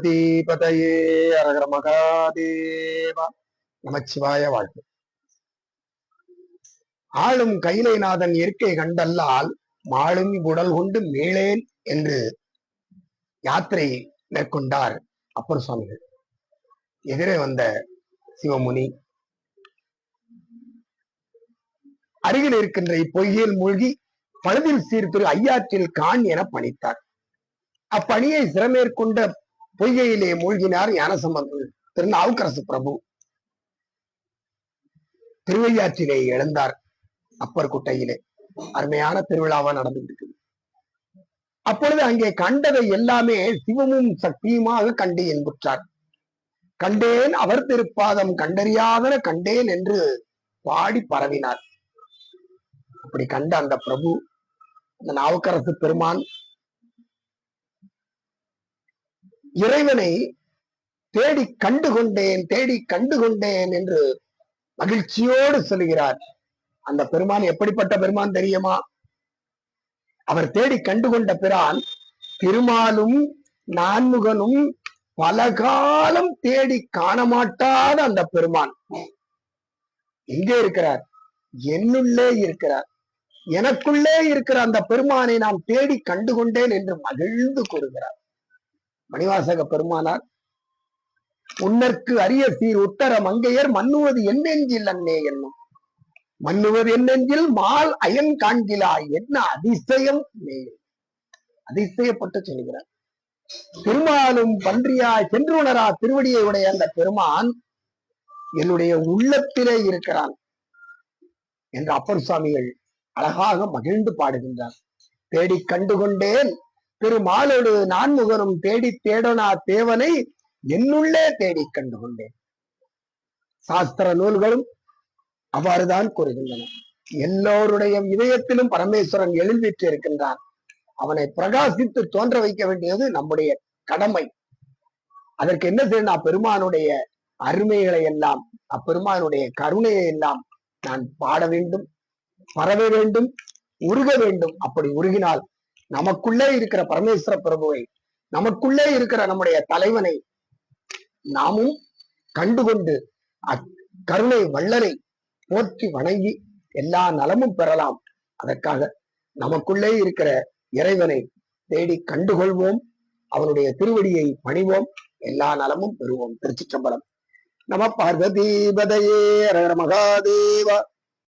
தீபதையே அரகர மகாதேவா நமச்சிவாய வாழ்த்து ஆளும் கைலைநாதன் இருக்கை கண்டல்லால் மாளும் உடல் கொண்டு மேளேன் என்று யாத்திரை மேற்கொண்டார் அப்பர் சுவாமிகள் எதிரே வந்த சிவமுனி அருகில் இருக்கின்ற இப்பொய்யில் மூழ்கி பழுதில் சீர்திரு ஐயாற்றில் கான் என பணித்தார் அப்பணியை சிறமேற்கொண்ட பொய்கையிலே மூழ்கினார் ஞானசம்பந்தர் திருநாவுக்கரசு பிரபு. திருவையாற்றிலே எழுந்தார் அப்பர் குட்டையிலே. அருமையான திருவிழாவா நடந்துட்டு அப்பொழுது அங்கே கண்டதை எல்லாமே சிவமும் சக்தியுமாக கண்டு என்புற்றார் கண்டேன் அவர் திருப்பாதம் கண்டறியாதன கண்டேன் என்று பாடி பரவினார். அப்படி கண்ட அந்த பிரபு அந்த நாவுக்கரசு பெருமான் இறைவனை தேடி கண்டு கொண்டேன் தேடி கண்டு கொண்டேன் என்று மகிழ்ச்சியோடு சொல்கிறார். அந்த பெருமான் எப்படிப்பட்ட பெருமான் தெரியுமா? அவர் தேடி கண்டு கொண்ட பிரான் திருமாலும் நான்முகனும் பல காலம் தேடி காண மாட்டாத அந்த பெருமான். எங்கே இருக்கிறார் என்னுள்ளே இருக்கிறார் எனக்குள்ளே இருக்கிற அந்த பெருமானை நான் தேடி கண்டு கொண்டேன் என்று மகிழ்ந்து கூறுகிறார். மணிவாசக பெருமானார் உன்னற்கு அரிய சீர் உத்தர மங்கையர் மன்னுவது என்னெஞ்சில் அன்னே என்னும். மன்னுவது என்னெஞ்சில் மால் அயன் காண்கிலாய் என்ன அதிசயம்? அதிசயப்பட்டு சொல்கிறார் திருமாலும் பன்றியாய் சென்றுணரா திருவடியை உடைய அந்த பெருமான் என்னுடைய உள்ளத்திலே இருக்கிறான் என்று அப்பர் சுவாமிகள் அழகாக மகிழ்ந்து பாடுகின்றார். தேடி கண்டுகொண்டேன் திருமாலோடு நான்முகரும் தேடி தேடனா தேவனை என்னுள்ளே தேடி கண்டு கொண்டேன் சாஸ்திர நூல்களும் அவ்வாறுதான் கூறுகின்றன. எல்லோருடைய இதயத்திலும் பரமேஸ்வரன் எழுந்திட்டு இருக்கின்றான் அவனை பிரகாசித்து தோன்ற வைக்க வேண்டியது நம்முடைய கடமை. அதற்கு என்ன செய்யணும்? பெருமானுடைய அருமைகளை எல்லாம் அப்பெருமானுடைய கருணையை எல்லாம் நான் பாட வேண்டும் பரவ வேண்டும் உருக வேண்டும். அப்படி உருகினால் நமக்குள்ளே இருக்கிற பரமேஸ்வர பிரபுவை நமக்குள்ளே இருக்கிற நம்முடைய தலைவனை நாமும் கண்டுகொண்டு கருணை வள்ளலை போற்றி வணங்கி எல்லா நலமும் பெறலாம். அதற்காக நமக்குள்ளே இருக்கிற இறைவனை தேடி கண்டுகொள்வோம். அவனுடைய திருவடியை பணிவோம். எல்லா நலமும் பெறுவோம். திருச்சிற்றம்பலம். நம பார்வதீபதையே மகாதேவா.